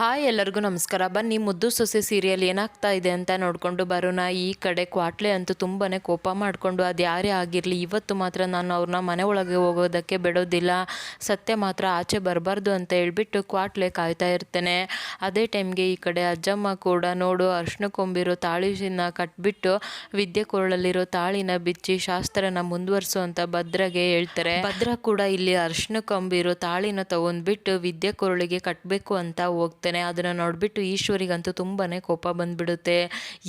Hi ಎಲ್ಲರಿಗೂ ನಮಸ್ಕಾರ. ಬನ್ನಿ, ಮುದ್ದು ಸೊಸೆ ಸೀರಿಯಲ್ ಏನಾಗ್ತಾ ಇದೆ ಅಂತ ನೋಡಿಕೊಂಡು ಬರೋಣ. ಈ ಕಡೆ ಕ್ವಾಟ್ಲೆ ಅಂತೂ ತುಂಬಾ ಕೋಪ ಮಾಡಿಕೊಂಡು ಅದು ಯಾರೇ ಆಗಿರಲಿ, ಇವತ್ತು ಮಾತ್ರ ನಾನು ಅವ್ರನ್ನ ಮನೆ ಒಳಗೆ ಹೋಗೋದಕ್ಕೆ ಬಿಡೋದಿಲ್ಲ. ಸತ್ಯ ಮಾತ್ರ ಆಚೆ ಬರಬಾರ್ದು ಅಂತ ಹೇಳ್ಬಿಟ್ಟು ಕ್ವಾಟ್ಲೆ ಕಾಯ್ತಾ ಇರ್ತೇನೆ. ಅದೇ ಟೈಮ್ಗೆ ಈ ಕಡೆ ಅಜ್ಜಮ್ಮ ಕೂಡ ನೋಡು ಅರ್ಶಿನ ಕೊಂಬಿರೋ ತಾಳಿನ ಕಟ್ಬಿಟ್ಟು ವಿದ್ಯೆ ಕೊರಳಲ್ಲಿರೋ ತಾಳಿನ ಬಿಚ್ಚಿ ಶಾಸ್ತ್ರನ ಮುಂದುವರಿಸು ಅಂತ ಭದ್ರಗೆ ಹೇಳ್ತಾರೆ. ಭದ್ರ ಕೂಡ ಇಲ್ಲಿ ಅರ್ಶಿನ ಕೊಂಬಿರೋ ತಾಳಿನ ತಗೊಂಡ್ಬಿಟ್ಟು ವಿದ್ಯೆ ಕೊರಳಿಗೆ ಕಟ್ಟಬೇಕು ಅಂತ ಹೋಗ್ತಾನೆ ಅದನ್ನು ನೋಡಿಬಿಟ್ಟು ಈಶ್ವರಿಗಂತೂ ತುಂಬಾ ಕೋಪ ಬಂದುಬಿಡುತ್ತೆ.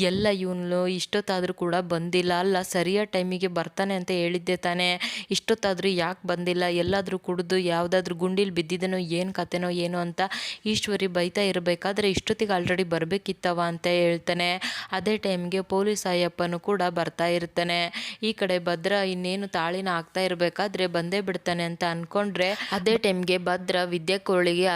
ಎಲ್ಲ ಇವನು ಇಷ್ಟೊತ್ತಾದರೂ ಕೂಡ ಬಂದಿಲ್ಲ. ಅಲ್ಲ, ಸರಿಯಾದ ಟೈಮಿಗೆ ಬರ್ತಾನೆ ಅಂತ ಹೇಳಿದ್ದೆ ತಾನೇ. ಇಷ್ಟೊತ್ತಾದರೂ ಯಾಕೆ ಬಂದಿಲ್ಲ? ಎಲ್ಲಾದರೂ ಕುಡಿದು ಯಾವುದಾದ್ರೂ ಗುಂಡಿಲಿ ಬಿದ್ದಿದ್ದೇನೋ ಏನು ಕತೆನೋ, ಏನೋ ಅಂತ ಈಶ್ವರಿ ಬೈತಾ ಇರಬೇಕಾದ್ರೆ ಇಷ್ಟೊತ್ತಿಗೆ ಆಲ್ರೆಡಿ ಬರಬೇಕಿತ್ತವ ಅಂತ ಹೇಳ್ತಾನೆ. ಅದೇ ಟೈಮ್ಗೆ ಪೊಲೀಸ್ ಅಯ್ಯಪ್ಪನು ಕೂಡ ಬರ್ತಾ ಇರ್ತಾನೆ. ಈ ಕಡೆ ಭದ್ರ ಇನ್ನೇನು ತಾಳಿನ ಆಗ್ತಾ ಇರಬೇಕಾದ್ರೆ ಬಂದೇ ಬಿಡ್ತಾನೆ ಅಂತ ಅನ್ಕೊಂಡ್ರೆ, ಅದೇ ಟೈಮ್ಗೆ ಭದ್ರ ವಿದ್ಯೆ ಕೋಳಿಗೆ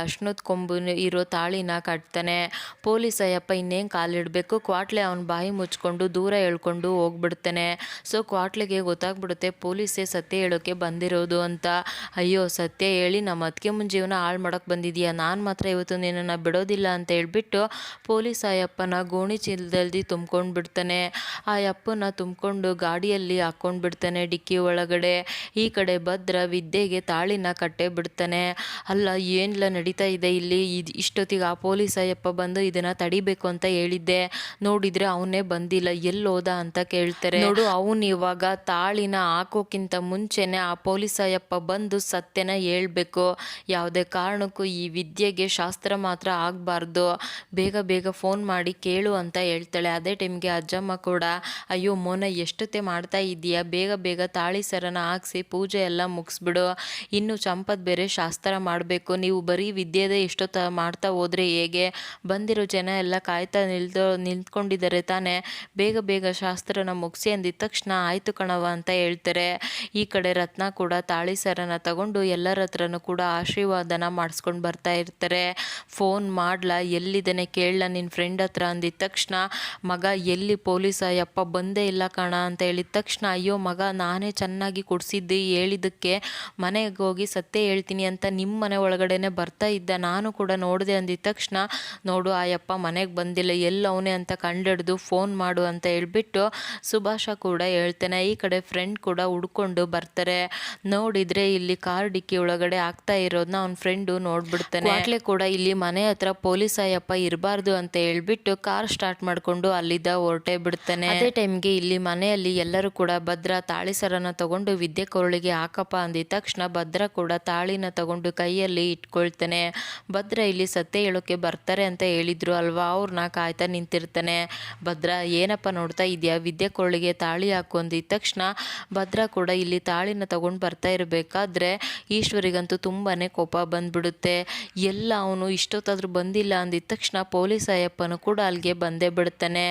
ಕೊಂಬು ಇರೋ ತಾಳಿನ ಕಟ್ತಾನೆ. ಪೊಲೀಸ್ ಅಯ್ಯಪ್ಪ ಇನ್ನೇನು ಕಾಲಿಡಬೇಕು? ಕ್ವಾಟ್ಲೆ ಅವನ ಬಾಯಿ ಮುಚ್ಕೊಂಡು ದೂರ ಹೇಳ್ಕೊಂಡು ಹೋಗ್ಬಿಡ್ತಾನೆ. ಸೊ ಕ್ವಾಟ್ಲೆಗೆ ಗೊತ್ತಾಗ್ಬಿಡುತ್ತೆ ಪೊಲೀಸೇ ಸತ್ಯ ಹೇಳೋಕೆ ಬಂದಿರೋದು ಅಂತ. ಅಯ್ಯೋ, ಸತ್ಯ ಹೇಳಿ ನಮ್ಮ ಅದಕ್ಕೆ ಮುಂಜೀವನ ಜೀವನ ಹಾಳು ಮಾಡೋಕ್ಕೆ ಬಂದಿದೀಯಾ? ನಾನು ಮಾತ್ರ ಇವತ್ತು ನಿನ್ನನ್ನು ಬಿಡೋದಿಲ್ಲ ಅಂತ ಹೇಳ್ಬಿಟ್ಟು ಪೊಲೀಸ್ ಅಯ್ಯಪ್ಪನ ಗೋಣಿ ಚೀಲದಲ್ಲಿ ತುಂಬ್ಕೊಂಡು ಬಿಡ್ತಾನೆ ಆ ಅಪ್ಪನ ತುಂಬಿಕೊಂಡು ಗಾಡಿಯಲ್ಲಿ ಹಾಕ್ಕೊಂಡು ಬಿಡ್ತಾನೆ ಡಿಕ್ಕಿ ಒಳಗಡೆ. ಈ ಕಡೆ ಭದ್ರ ವಿದ್ಯೆಗೆ ತಾಳಿನ ಕಟ್ಟೆ ಬಿಡ್ತಾನೆ ಅಲ್ಲ ಏನೆಲ್ಲ ನಡೀತಾ ಇದೆ ಇಲ್ಲಿ? ಇದು ಇಷ್ಟೊತ್ತಿಗೆ ಆ ಪೊಲೀಸ್ ಅಯ್ಯಪ್ಪ ಬಂದು ಇದನ್ನ ತಡಿಬೇಕು ಅಂತ ಹೇಳಿದ್ದೆ. ನೋಡಿದ್ರೆ ಅವನೇ ಬಂದಿಲ್ಲ. ಎಲ್ಲಿ ಹೋದ ಅಂತ ಕೇಳ್ತಾರೆ. ನೋಡು ಅವನು ಇವಾಗ ತಾಳಿನ ಹಾಕೋಕ್ಕಿಂತ ಮುಂಚೆನೆ ಆ ಪೊಲೀಸ್ ಅಯ್ಯಪ್ಪ ಬಂದು ಸತ್ಯನ ಹೇಳ್ಬೇಕು. ಯಾವುದೇ ಕಾರಣಕ್ಕೂ ಈ ವಿದ್ಯೆಗೆ ಶಾಸ್ತ್ರ ಮಾತ್ರ ಆಗಬಾರ್ದು. ಬೇಗ ಬೇಗ ಫೋನ್ ಮಾಡಿ ಕೇಳು ಅಂತ ಹೇಳ್ತಾಳೆ. ಅದೇ ಟೈಮ್ಗೆ ಅಜ್ಜಮ್ಮ ಕೂಡ ಅಯ್ಯೋ ಮೋನ ಎಷ್ಟೊತ್ತೆ ಮಾಡ್ತಾ ಇದೀಯಾ ಬೇಗ ಬೇಗ ತಾಳಿ ಸರನ ಹಾಕ್ಸಿ ಪೂಜೆ ಎಲ್ಲ ಮುಗಿಸ್ಬಿಡು. ಇನ್ನು ಚಂಪದ್ ಬೇರೆ ಶಾಸ್ತ್ರ ಮಾಡಬೇಕು. ನೀವು ಬರೀ ವಿದ್ಯೆದೇ ಎಷ್ಟೊತ್ತ ಮಾಡ್ತಾ ಹೋದ್ರೆ ಹೇಗೆ? ಬಂದಿರೋ ಜನ ಎಲ್ಲ ಕಾಯ್ತಾ ನಿಲ್ದು, ನಿಂತ್ಕೊಂಡಿದ್ದಾರೆ ತಾನೇ. ಬೇಗ ಬೇಗ ಶಾಸ್ತ್ರನ ಮುಗಿಸಿ ಅಂದಿದ್ದ ತಕ್ಷಣ ಆಯಿತು ಕಣವ ಅಂತ ಹೇಳ್ತಾರೆ. ಈ ಕಡೆ ರತ್ನ ಕೂಡ ತಾಳಿ ಸರನ ತಗೊಂಡು ಎಲ್ಲರ ಹತ್ರನೂ ಕೂಡ ಆಶೀರ್ವಾದನ ಮಾಡಿಸ್ಕೊಂಡು ಬರ್ತಾ ಇರ್ತಾರೆ. ಫೋನ್ ಮಾಡ್ಲಾ, ಎಲ್ಲಿದ್ದಾನೆ ಕೇಳಲ ನಿನ್ನ ಫ್ರೆಂಡ್ ಹತ್ರ ಅಂದಿದ್ದ ತಕ್ಷಣ, ಮಗ, ಎಲ್ಲಿ ಪೊಲೀಸ ಯಪ್ಪ ಬಂದೇ ಇಲ್ಲ ಕಣ ಅಂತ ಹೇಳಿದ ತಕ್ಷಣ, ಅಯ್ಯೋ ಮಗ, ನಾನೇ ಚೆನ್ನಾಗಿ ಕೊಡಿಸಿದ್ದು ಹೇಳಿದ್ದಕ್ಕೆ ಮನೆಗೆ ಹೋಗಿ ಸತ್ಯ ಹೇಳ್ತೀನಿ ಅಂತ ನಿಮ್ಮ ಮನೆ ಒಳಗಡೆನೆ ಬರ್ತಾ ಇದ್ದ. ನಾನು ಕೂಡ ನೋಡಿದೆ ಅಂದಿದ ತಕ್ಷಣ ನೋಡು ಆಯಪ್ಪ ಮನೆಗೆ ಬಂದಿಲ್ಲ ಎಲ್ಲಿ ಅವನೇ ಅಂತ ಕಂಡಿಡ್ದು ಫೋನ್ ಮಾಡು ಅಂತ ಹೇಳ್ಬಿಟ್ಟು ಸುಭಾಷ ಕೂಡ ಹೇಳ್ತಾನೆ. ಈ ಕಡೆ ಫ್ರೆಂಡ್ ಕೂಡ ಹುಡ್ಕೊಂಡು ಬರ್ತಾರೆ. ನೋಡಿದ್ರೆ ಇಲ್ಲಿ ಕಾರ್ ಡಿಕ್ಕಿ ಒಳಗಡೆ ಆಗ್ತಾ ಇರೋದನ್ನ ಅವ್ನ ಫ್ರೆಂಡು ನೋಡ್ಬಿಡ್ತಾನೆ. ಆಗಲೇ ಕೂಡ ಇಲ್ಲಿ ಮನೆ ಹತ್ರ ಪೊಲೀಸ್ ಆಯಪ್ಪ ಇರಬಾರ್ದು ಅಂತ ಹೇಳ್ಬಿಟ್ಟು ಕಾರ್ ಸ್ಟಾರ್ಟ್ ಮಾಡ್ಕೊಂಡು ಅಲ್ಲಿದ್ದ ಹೊರಟೆ ಬಿಡ್ತಾನೆ. ಅದೇ ಟೈಮ್ಗೆ ಇಲ್ಲಿ ಮನೆಯಲ್ಲಿ ಎಲ್ಲರೂ ಕೂಡ ಭದ್ರ ತಾಳಿ ಸರನ ತಗೊಂಡು ವಿದ್ಯೆ ಕೊರಳಿಗೆ ಹಾಕಪ್ಪ ಅಂದಿದ ತಕ್ಷಣ ಭದ್ರ ಕೂಡ ತಾಳಿನ ತಗೊಂಡು ಕೈಯಲ್ಲಿ ಇಟ್ಕೊಳ್ತಾನೆ. ಭದ್ರ ಇಲ್ಲಿ ಸತ್ಯ ಹೇಳೋಕೆ ಬರ್ತಾರೆ ಅಂತ ಹೇಳಿದ್ರು ಅಲ್ವಾ? ಅವ್ರನ್ನ ಕಾಯ್ತಾ ನಿಂತಿರ್ತಾನೆ. ಭದ್ರ, ಏನಪ್ಪ ನೋಡ್ತಾ ಇದೆಯಾ? ವಿದ್ಯೆ ಕೊಳ್ಳಿಗೆ ತಾಳಿ ಹಾಕೊಂಡಿದ್ದ ತಕ್ಷಣ ಭದ್ರ ಕೂಡ ಇಲ್ಲಿ ತಾಳಿನ ತಗೊಂಡು ಬರ್ತಾ ಇರಬೇಕಾದ್ರೆ ಈಶ್ವರಿಗಂತೂ ತುಂಬಾ ಕೋಪ ಬಂದ್ಬಿಡುತ್ತೆ. ಎಲ್ಲ ಅವನು ಇಷ್ಟೊತ್ತಾದರೂ ಬಂದಿಲ್ಲ ಅಂದಿದ್ದ ತಕ್ಷಣ ಪೊಲೀಸ್ ಅಯ್ಯಪ್ಪನು ಕೂಡ ಅಲ್ಲಿಗೆ ಬಂದೇ ಬಿಡ್ತಾನೆ.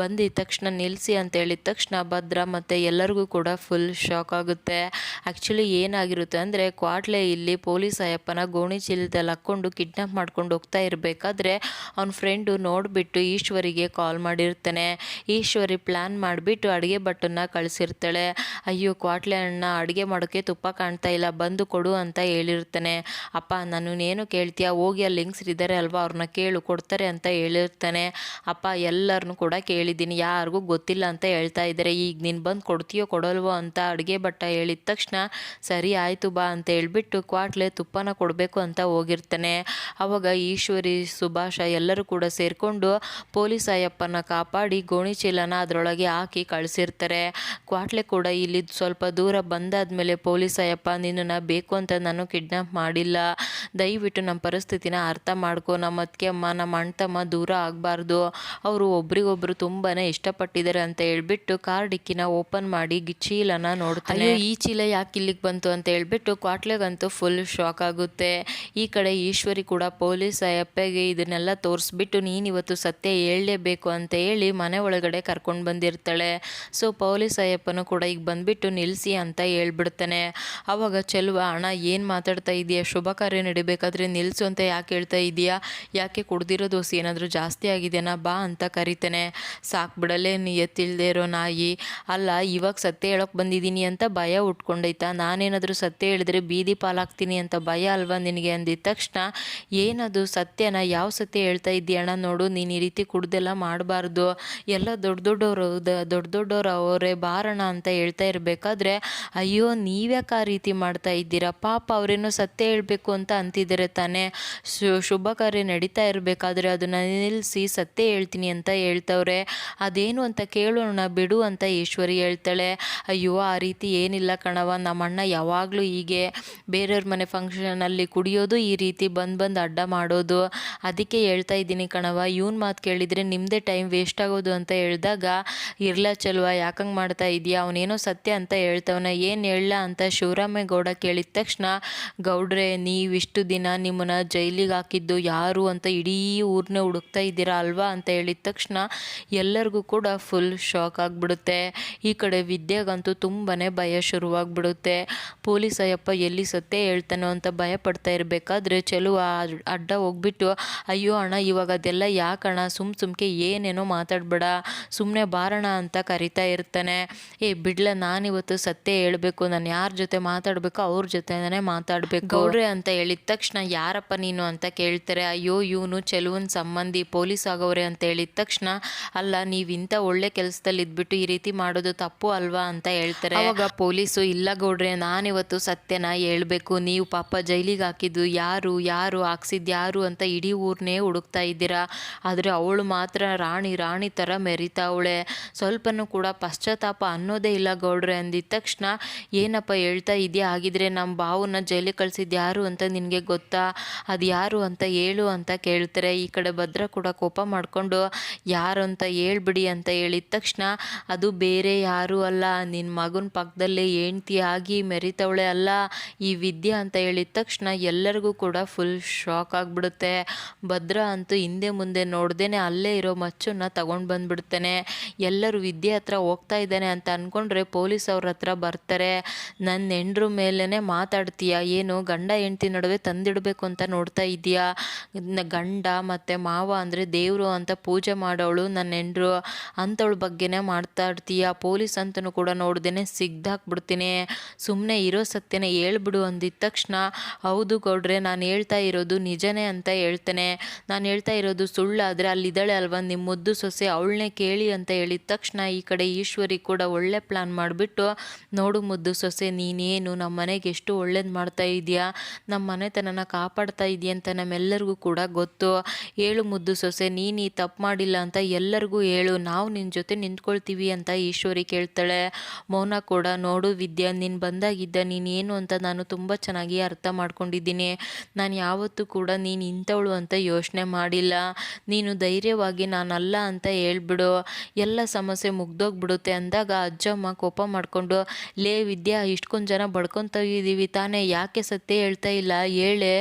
ಬಂದಿದ್ದ ತಕ್ಷಣ ನಿಲ್ಲಿಸಿ ಅಂತ ಹೇಳಿದ ತಕ್ಷಣ ಭದ್ರ ಮತ್ತು ಎಲ್ಲರಿಗೂ ಕೂಡ ಫುಲ್ ಶಾಕ್ ಆಗುತ್ತೆ. ಆ್ಯಕ್ಚುಲಿ ಏನಾಗಿರುತ್ತೆ ಅಂದರೆ, ಕ್ವಾಟ್ಲೆ ಇಲ್ಲಿ ಪೊಲೀಸ್ ಅಯ್ಯಪ್ಪನ ಗೋಣಿ ಚೀಲದಲ್ಲಿ ಹಾಕ್ಕೊಂಡು ಕಿಡ್ನಾಪ್ ಮಾಡ್ಕೊಂಡು ಹೋಗ್ತಾ ಇರಬೇಕಾದ್ರೆ ಅವ್ನ ಫ್ರೆಂಡು ನೋಡಿಬಿಟ್ಟು ಈಶ್ವರಿಗೆ ಕಾಲ್ ಮಾಡಿರ್ತಾನೆ. ಈಶ್ವರಿ ಪ್ಲ್ಯಾನ್ ಮಾಡಿಬಿಟ್ಟು ಅಡುಗೆ ಭಟ್ಟನ್ನ ಕಳಿಸಿರ್ತಾಳೆ. ಅಯ್ಯೋ ಕ್ವಾಟ್ಲೆ ಅಣ್ಣ, ಅಡುಗೆ ಮಾಡೋಕ್ಕೆ ತುಪ್ಪ ಕಾಣ್ತಾ ಇಲ್ಲ, ಬಂದು ಕೊಡು ಅಂತ ಹೇಳಿರ್ತಾನೆ. ಅಪ್ಪ, ನಾನು ಏನು ಕೇಳ್ತೀಯ? ಹೋಗಿ ಅಲ್ಲಿ ಇದ್ದಾರೆ ಅಲ್ವಾ? ಅವ್ರನ್ನ ಕೇಳು, ಕೊಡ್ತಾರೆ ಅಂತ ಹೇಳಿರ್ತಾನೆ. ಅಪ್ಪ ಎಲ್ಲರನ್ನೂ ಕೂಡ ಕೇಳಿದ್ದೀನಿ. ಯಾರಿಗೂ ಗೊತ್ತಿಲ್ಲ ಅಂತ ಹೇಳ್ತಾ ಇದ್ದಾರೆ ಈಗ ನೀನು ಬಂದು ಕೊಡ್ತೀಯೋ, ಕೊಡಲ್ವೋ ಅಂತ ಅಡುಗೆ ಭಟ್ಟ ಹೇಳಿದ ತಕ್ಷಣ, ಸರಿ ಆಯಿತು ಬಾ ಅಂತ ಹೇಳ್ಬಿಟ್ಟು ಕ್ವಾಟ್ಲೆ ತುಪ್ಪನ ಕೊಡಬೇಕು ಅಂತ ಹೋಗಿರ್ತಾನೆ. ಅವಾಗ ಈಶ್ವರಿ ಸುಭಾಷ ಎಲ್ಲರೂ ಕೂಡ ಸೇರಿಕೊಂಡು ಪೊಲೀಸ್ ಅಯ್ಯಪ್ಪನ ಕಾಪಾಡಿ ಗೋಣಿಚೀಲನ ಅದರೊಳಗೆ ಹಾಕಿ ಕಳಿಸಿರ್ತಾರೆ. ಕ್ವಾಟ್ಲೆ ಕೂಡ ಇಲ್ಲಿ ಸ್ವಲ್ಪ ದೂರ ಬಂದಾದ್ಮೇಲೆ ಪೊಲೀಸ್ ಅಯ್ಯಪ್ಪ, ನಿನ್ನನ್ನು ಬೇಕು ಅಂತ ನಾನು ಕಿಡ್ನಾಪ್ ಮಾಡಿಲ್ಲ. ದಯವಿಟ್ಟು ನಮ್ಮ ಪರಿಸ್ಥಿತಿನ ಅರ್ಥ ಮಾಡ್ಕೊ. ನಮ್ಮ ಅತ್ತಿಗೆ ಅಮ್ಮ ನಮ್ಮ ಅಣ್ತಮ್ಮ ದೂರ ಆಗಬಾರ್ದು. ಅವರು ಒಬ್ರಿಗೊಬ್ರು ತುಂಬಾ ಇಷ್ಟಪಟ್ಟಿದ್ದಾರೆ ಅಂತ ಹೇಳ್ಬಿಟ್ಟು ಕಾರ್ ಡಿಕ್ಕಿನ ಓಪನ್ ಮಾಡಿ ಚೀಲನ ನೋಡ್ತಾನೆ. ಈ ಚೀಲ ಯಾಕೆ ಇಲ್ಲಿಗೆ ಬಂತು ಅಂತ ಹೇಳ್ಬಿಟ್ಟು ಕ್ವಾಟ್ಲೆಗಂತೂ ಫುಲ್ ಶಾಕ್ ಆಗುತ್ತೆ. ಈ ಕಡೆ ಈಶ್ವರಿ ಕೂಡ ಪೊಲೀಸ್ ಅಯ್ಯಪ್ಪಗೆ ಇದನ್ನೆಲ್ಲ ತೋರಿಸ್ಬಿಟ್ಟು ನೀನು ಇವತ್ತು ಸತ್ಯ ಹೇಳಲೇಬೇಕು ಅಂತ ಹೇಳಿ ಮನೆ ಒಳಗಡೆ ಕರ್ಕೊಂಡು ಬಂದಿರ್ತಾಳೆ. ಸೊ ಪೊಲೀಸ್ ಅಯ್ಯಪ್ಪನು ಕೂಡ ಈಗ ಬಂದ್ಬಿಟ್ಟು ನಿಲ್ಲಿಸಿ ಅಂತ ಹೇಳ್ಬಿಡ್ತಾನೆ. ಅವಾಗ ಚೆಲುವ, ಅಣ್ಣ, ಏನು ಮಾತಾಡ್ತಾ ಇದೆಯಾ? ಶುಭ ಕಾರ್ಯ ನಡಿಬೇಕಾದ್ರೆ ನಿಲ್ಲಿಸು ಅಂತ ಯಾಕೆ ಹೇಳ್ತಾ ಇದೆಯಾ? ಯಾಕೆ ಕುಡ್ದಿರೋ ದೋಸೆ ಏನಾದರೂ ಜಾಸ್ತಿ ಆಗಿದೆನಾ? ಬಾ ಅಂತ ಕರಿತಾನೆ. ಸಾಕು ಬಿಡಲೇ ನೀ ಇರೋ ನಾಯಿ. ಅಲ್ಲ, ಇವಾಗ ಸತ್ಯ ಹೇಳೋಕೆ ಬಂದಿದ್ದೀನಿ ಅಂತ ಭಯ ಉಟ್ಕೊಂಡೈತಾ? ನಾನೇನಾದರೂ ಸತ್ಯ ಹೇಳಿದ್ರೆ ಬೀದಿ ಪಾಲಾಗ್ತೀನಿ ಅಂತ ಭಯ ಅಲ್ವಾ ನಿನಗೆ? ಅಂದಿದ ತಕ್ಷಣ, ಏನದು? ಸತ್ಯ ಸತ್ಯನ ಯಾವ ಸತ್ಯ ಹೇಳ್ತಾ ಇದ್ದೀಯ ಅಣ್ಣ? ನೋಡು, ನೀನು ಈ ರೀತಿ ಕುಡ್ದೆಲ್ಲ ಮಾಡಬಾರ್ದು. ಎಲ್ಲ ದೊಡ್ಡ ದೊಡ್ಡವರು ದೊಡ್ಡ ದೊಡ್ಡವರು ಅವರೇ ಬಾರಣ ಅಂತ ಹೇಳ್ತಾ ಇರಬೇಕಾದ್ರೆ, ಅಯ್ಯೋ, ನೀವ್ಯಾಕೆ ಆ ರೀತಿ ಮಾಡ್ತಾ ಇದ್ದೀರಾ? ಪಾಪ ಅವರೇನು ಸತ್ಯ ಹೇಳಬೇಕು ಅಂತ ಅಂತಿದ್ದಾರೆ ತಾನೇ. ಶುಭ ಕಾರ್ಯ ನಡೀತಾ ಇರಬೇಕಾದ್ರೆ ಅದನ್ನು ನಿಲ್ಲಿಸಿ ಸತ್ಯ ಹೇಳ್ತೀನಿ ಅಂತ ಹೇಳ್ತವ್ರೆ. ಅದೇನು ಅಂತ ಕೇಳೋಣ, ಬಿಡು ಅಂತ ಈಶ್ವರಿ ಹೇಳ್ತಾಳೆ. ಅಯ್ಯೋ, ಆ ರೀತಿ ಏನಿಲ್ಲ ಕಣವ ನಮ್ಮಣ್ಣ ಯಾವಾಗಲೂ ಹೀಗೆ ಬೇರೆಯವ್ರ ಮನೆ ಫಂಕ್ಷನಲ್ಲಿ ಕುಡಿಯೋದು ಈ ರೀತಿ ಬಂದು ಬಂದು ಅಡ್ಡ ಮಾಡೋದು. ಅದಕ್ಕೆ ಹೇಳ್ತಾ ಇದ್ದೀನಿ ಕಣವ ಇವನ್ ಮಾತು ಕೇಳಿದರೆ ನಿಮ್ಮದೇ ಟೈಮ್ ವೇಸ್ಟ್ ಆಗೋದು ಅಂತ ಹೇಳಿದಾಗ, ಇರ್ಲ ಚಲ್ವ, ಯಾಕಂಗೆ ಮಾಡ್ತಾ ಇದೆಯಾ, ಅವನೇನೋ ಸತ್ಯ ಅಂತ ಹೇಳ್ತವನ, ಏನು ಹೇಳಲ್ಲ ಅಂತ ಶಿವರಾಮೇಗೌಡ ಕೇಳಿದ ತಕ್ಷಣ, ಗೌಡ್ರೆ ನೀವಿಷ್ಟು ದಿನ ನಿಮ್ಮನ್ನ ಜೈಲಿಗೆ ಹಾಕಿದ್ದು ಯಾರು ಅಂತ ಇಡೀ ಊರನ್ನೇ ಹುಡುಕ್ತಾ ಇದ್ದೀರಾ ಅಲ್ವಾ ಅಂತ ಹೇಳಿದ ತಕ್ಷಣ, ಎಲ್ಲರಿಗೂ ಕೂಡ ಫುಲ್ ಶಾಕ್ ಆಗಿಬಿಡುತ್ತೆ. ಈ ಕಡೆ ವಿದ್ಯೆಗಂತೂ ತುಂಬಾ ಭಯ ಶುರುವಾಗ್ಬಿಡುತ್ತೆ. ಪೊಲೀಸ್ ಅಯ್ಯಪ್ಪ ಎಲ್ಲಿ ಸತ್ಯ ಹೇಳ್ತಾನೋ ಅಂತ ಭಯ ಪಡ್ತಾ ಇರಬೇಕಾದ್ರೆ ಚೆಲುವ ಅಡ್ಡ ಹೋಗ್ಬಿಟ್ಟು ಅಯ್ಯೋ ಅಣ್ಣ ಇವಾಗ ಅದೆಲ್ಲ ಯಾಕಣ್ಣ? ಸುಮ್ ಸುಮ್ಕೆ ಏನೇನೋ ಮಾತಾಡಬೇಡ ಸುಮ್ಮನೆ ಬಾರಣ ಅಂತ ಕರಿತಾ ಇರ್ತಾನೆ. ಏ ಬಿಡ್ಲ ನಾನಿವತ್ತು ಸತ್ಯ ಹೇಳಬೇಕು ನಾನು ಯಾರ ಜೊತೆ ಮಾತಾಡಬೇಕು ಅವ್ರ ಜೊತೆನೇ ಮಾತಾಡಬೇಕು. ಗೌಡ್ರೆ ಅಂತ ಹೇಳಿದ ತಕ್ಷಣ ಯಾರಪ್ಪ ನೀನು ಅಂತ ಕೇಳ್ತಾರೆ ಅಯ್ಯೋ ಇವನು ಚೆಲುವನ್ ಸಂಬಂಧಿ ಪೊಲೀಸ್ ಆಗೋರೆ ಅಂತ ಹೇಳಿದ ತಕ್ಷಣ ಅಲ್ಲ ನೀವು ಇಂಥ ಒಳ್ಳೆ ಕೆಲಸದಲ್ಲಿ ಇದ್ಬಿಟ್ಟು ಈ ರೀತಿ ಮಾಡೋದು ತಪ್ಪು ಅಲ್ವಾ? ಅಂತ ಹೇಳ್ತಾರೆ. ಅವಾಗ ಪೊಲೀಸು ಇಲ್ಲ ಗೌಡ್ರೆ ನಾನಿವತ್ತು ಸತ್ಯನ ಹೇಳ್ಬೇಕು. ನೀವು ಪಾಪ ಜೈಲಿಗೆ ಹಾಕಿದ್ದು ಯಾರು ಯಾರು ಹಾಕ್ಸಿದ್ದು ಯಾರು ಅಂತ ಇಡೀ ಊರನ್ನೇ ಹುಡುಕ್ತಾ ಇದ್ದೀರಾ? ಆದರೆ ಅವಳು ಮಾತ್ರ ರಾಣಿ ರಾಣಿ ಥರ ಮೆರಿತಾವಳೆ. ಸ್ವಲ್ಪನೂ ಕೂಡ ಪಶ್ಚಾತ್ತಾಪ ಅನ್ನೋದೇ ಇಲ್ಲ ಗೌಡ್ರೆ ಅಂದಿದ್ದ ತಕ್ಷಣ. ಏನಪ್ಪ ಹೇಳ್ತಾ ಇದೆಯಾ? ಆಗಿದ್ರೆ ನಮ್ಮ ಬಾವನ್ನ ಜೈಲಿ ಕಳಿಸಿದ್ದು ಯಾರು ಅಂತ ನಿನಗೆ ಗೊತ್ತಾ? ಅದು ಯಾರು ಅಂತ ಹೇಳು ಅಂತ ಕೇಳ್ತಾರೆ. ಈ ಕಡೆ ಭದ್ರ ಕೂಡ ಕೋಪ ಮಾಡಿಕೊಂಡು, ಯಾರು ಅಂತ ಹೇಳ್ಬಿಡಿ ಅಂತ ಹೇಳಿದ ತಕ್ಷಣ, ಅದು ಬೇರೆ ಯಾರೂ ಅಲ್ಲ. ನಿನ್ನ ಮಗನ ಪಕ್ಕದಲ್ಲೇ ಹೆಂಡ್ತಿ ಆಗಿ ಮೆರಿತವಳೆ ಅಲ್ಲ. ಈ ವಿದ್ಯೆ ಅಂತ ಹೇಳಿದ ತಕ್ಷಣ ಎಲ್ಲರಿಗೂ ಕೂಡ ಫುಲ್ ಶಾಕ್ ಆಗಿಬಿಡುತ್ತೆ. ಭದ್ರ ಅಂತೂ ಹಿಂದೆ ಮುಂದೆ ನೋಡ್ದೇ ಅಲ್ಲೇ ಇರೋ ಮಚ್ಚನ್ನ ತಗೊಂಡು ಬಂದ್ಬಿಡ್ತಾನೆ. ಎಲ್ಲರೂ ವಿದ್ಯೆ ಹತ್ರ ಹೋಗ್ತಾ ಇದ್ದಾನೆ ಅಂತ ಅಂದ್ಕೊಂಡ್ರೆ ಪೊಲೀಸ್ ಅವ್ರ ಹತ್ರ ಬರ್ತಾರೆ. ನನ್ನ ಹೆಂಡ್ರ ಮೇಲೇ ಮಾತಾಡ್ತೀಯ? ಏನು ಗಂಡ ಹೆಂಡ್ತಿ ನಡುವೆ ತಂದಿಡಬೇಕು ಅಂತ ನೋಡ್ತಾ ಇದೆಯಾ ಗಂಡ ಮತ್ತು ಮಾವ ಅಂದರೆ ದೇವರು ಅಂತ ಪೂಜೆ ಮಾಡೋಳು ನನ್ನ ಹೆಂಡ್ರು. ಅಂಥವಳ ಬಗ್ಗೆನೇ ಮಾತಾಡ್ತೀಯ ಪೊಲೀಸ್ ಅಂತಲೂ ಕೂಡ ನೋಡ್ದೇನೆ ಸಿಗ್ದಾಕ್ಬಿಡ್ತೀನಿ. ಸುಮ್ಮನೆ ಇರೋ ಸತ್ಯನೇ ಹೇಳ್ಬಿಡು ಅಂದಿದ ತಕ್ಷಣ. ಹೌದು ಗೌಡ್ರೆ, ನಾನು ಹೇಳ್ತಾ ಇರೋದು ನಿಜನೇ ಅಂತ ಹೇಳ್ತಾನೆ. ನಾನು ಹೇಳ್ತಾ ಇರೋದು ಸುಳ್ಳಾದರೆ ಅಲ್ಲಿದ್ದಾಳೆ ಅಲ್ವಾ? ನಿಮ್ಮ ಮುದ್ದು ಸೊಸೆ ಅವಳನ್ನೇ ಕೇಳಿ ಅಂತ ಹೇಳಿದ ತಕ್ಷಣ ಈ ಕಡೆ ಈಶ್ವರಿ ಕೂಡ ಒಳ್ಳೆ ಪ್ಲ್ಯಾನ್ ಮಾಡಿಬಿಟ್ಟು, ನೋಡು ಮುದ್ದು ಸೊಸೆ, ನೀನೇನು ನಮ್ಮ ಮನೆಗೆ ಎಷ್ಟು ಒಳ್ಳೇದು ಮಾಡ್ತಾ ಇದೆಯಾ? ನಮ್ಮ ಮನೆತನನ ಕಾಪಾಡ್ತಾ ಇದೆಯಾ ಅಂತ ನಮ್ಮೆಲ್ಲರಿಗೂ ಕೂಡ ಗೊತ್ತು. ಹೇಳು ಮುದ್ದು ಸೊಸೆ, ನೀನು ಈ ತಪ್ಪು ಮಾಡಿಲ್ಲ ಅಂತ ಎಲ್ಲರಿಗೂ ಹೇಳು. ನಾವು ನಿನ್ನ ಜೊತೆ ನಿಂತ್ಕೊಳ್ತೀವಿ ಅಂತ ಈಶ್ವರಿ ಕೇಳ್ತಾಳೆ. ಮೌನ ಕೂಡ, ನೋಡು ವಿದ್ಯಾ, ನೀನು ಬಂದಾಗಿದ್ದ, ನೀನು ಏನು ಅಂತ ನಾನು ತುಂಬ ಚೆನ್ನಾಗಿ ಅರ್ಥ ಮಾಡ್ಕೊಂಡಿದ್ದೀನಿ. ನಾನು ಯಾವತ್ತೂ ಕೂಡ ನೀನು ಇಂಥವಳು ಅಂತ ಯೋಚನೆ ಮಾಡಿಲ್ಲ. ನೀನು ಧೈರ್ಯವಾಗಿ ನಾನಲ್ಲ ಅಂತ ಹೇಳ್ಬಿಡು. ಎಲ್ಲ ಸಮಸ್ಯೆ ಮುಗ್ದೋಗ್ಬಿಡುತ್ತೆ ಅಂದಾಗ ಅಜ್ಜಮ್ಮ ಕೋಪ ಮಾಡಿಕೊಂಡು, ಲೇ ವಿದ್ಯಾ, ಇಷ್ಟೊಂದು ಜನ ಬಡ್ಕೊತ ಇದ್ದೀವಿ ತಾನೇ, ಯಾಕೆ ಸತ್ಯ ಹೇಳ್ತಾ ಇಲ್ಲ? ಹೇಳೆ.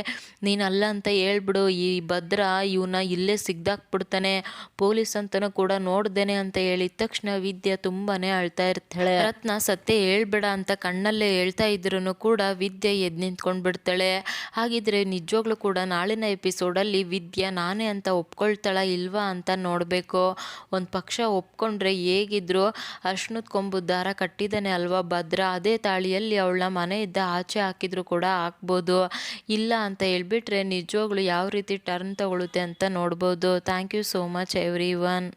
ನೀನಲ್ಲ ಅಂತ ಹೇಳ್ಬಿಡು. ಈ ಭದ್ರ ಇವನ್ನ ಇಲ್ಲೇ ಸಿಗ್ದಾಕ್ಬಿಡ್ತಾನೆ. ಪೊಲೀಸ್ ಅಂತನೂ ಕೂಡ ನೋಡ್ದೇನೆ ಅಂತ ಹೇಳಿದ ತಕ್ಷಣ ವಿದ್ಯಾ ತುಂಬಾನೇ ಅಳ್ತಾ ಇರ್ತಾಳೆ. ರತ್ನ ಸತ್ಯ ಹೇಳ್ಬೇಡ ಅಂತ ಕಣ್ಣಲ್ಲೇ ಹೇಳ್ತಾ ಇದ್ರು ಕೂಡ ವಿದ್ಯೆ ಎದ್ದು ನಿಂತ್ಕೊಂಡ್ಬಿಡ್ತಾಳೆ. ಹಾಗಿದ್ರೆ ನಿಜವಾಗ್ಲೂ ಕೂಡ ನಾಳಿನ ಎಪಿಸೋಡಲ್ಲಿ, ವಿದ್ಯಾ, ನಾನೇ ಅಂತ ಒಪ್ಕೊಳ್ತಾಳ ಇಲ್ವಾ ಅಂತ ನೋಡಬೇಕು. ಒಂದು ಪಕ್ಷ ಒಪ್ಕೊಂಡ್ರೆ ಹೇಗಿದ್ರು ಅರ್ಶನದ ಕೊಂಬು ದಾರ ಕಟ್ಟಿದ್ದಾನೆ ಅಲ್ವಾ ಭದ್ರ? ಅದೇ ತಾಳಿಯಲ್ಲಿ ಅವಳ ಮನೆಯಿಂದ ಆಚೆ ಹಾಕಿದ್ರು ಕೂಡ ಹಾಕ್ಬೋದು. ಇಲ್ಲ ಅಂತ ಹೇಳ್ಬಿಟ್ರೆ ನಿಜವಾಗ್ಲೂ ಯಾವ ರೀತಿ ಟರ್ನ್ ತಗೊಳುತ್ತೆ ಅಂತ ನೋಡ್ಬೋದು. Thank you so much everyone.